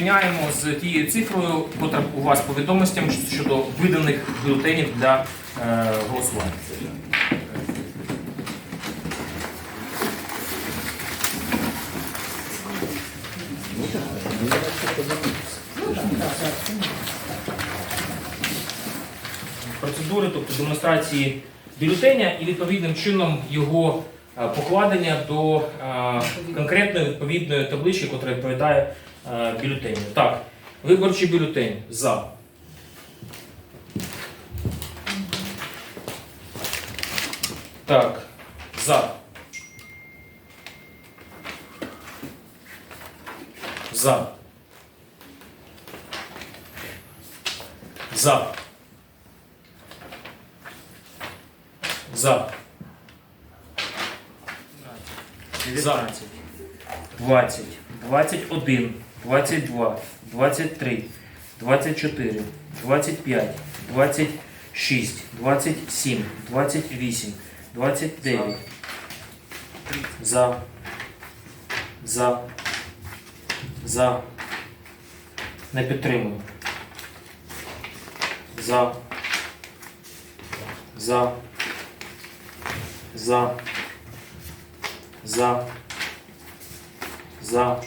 Порівняємо з тією цифрою, яка у вас по відомостям щодо виданих бюлетенів для е, голосування. Процедури, тобто демонстрації бюлетеня і відповідним чином його е, покладення до е, конкретної відповідної таблички, яка відповідає е. Так, виборчий бюлетень за. Так, за. За. За. За. 19, 20, 21, 22, 23, 24, 25, 26, 27, 28, 29. За. За. За. Не підтримую. За. За. За. За. За.